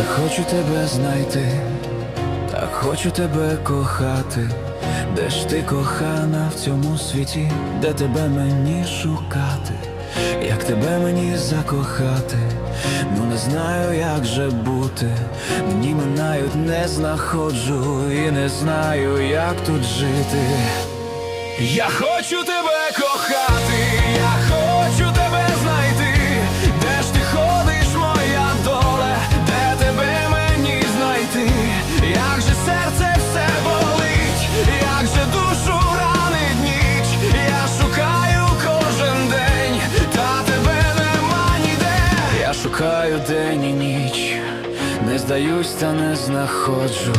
хочу тебе знайти, так хочу тебе кохати. Де ж ти кохана в цьому світі, де тебе мені шукати, як тебе мені закохати, ну не знаю, як же бути, дні минають, не знаходжу і не знаю, як тут жити. Я хочу тебе кохати, я шукаю день і ніч. Не здаюсь та не знаходжу.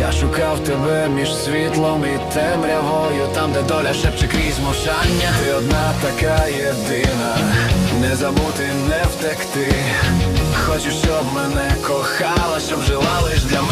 Я шукав тебе між світлом і темрявою, там, де доля шепче крізь мовчання. Ти одна така єдина, не забути, не втекти. Хочу, щоб мене кохала, щоб жила лиш для мене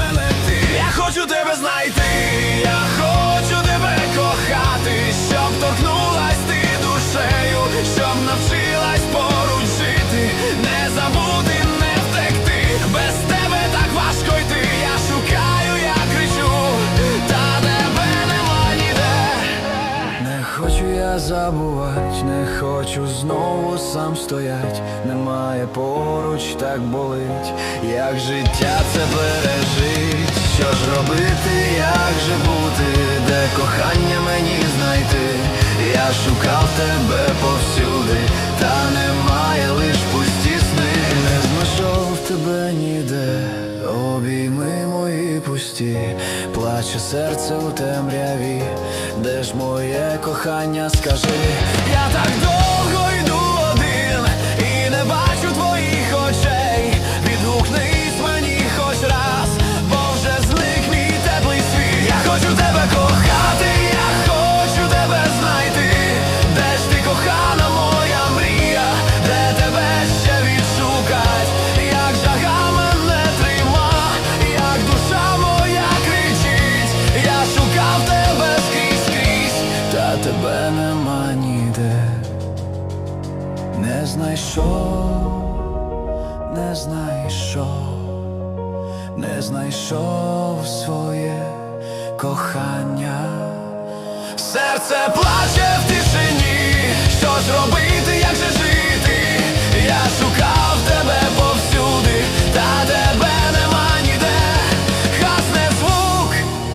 забувать, не хочу знову сам стоять. Немає поруч, так болить, як життя це пережить, Що ж робити, як же бути, де кохання мені знайти? Я шукав тебе повсюди, та немає пусті, плаче серце у темряві, де ж моє кохання, скажи, я так довго тебе нема ніде, не знайшов, не знайшов, не знайшов своє кохання. Серце плаче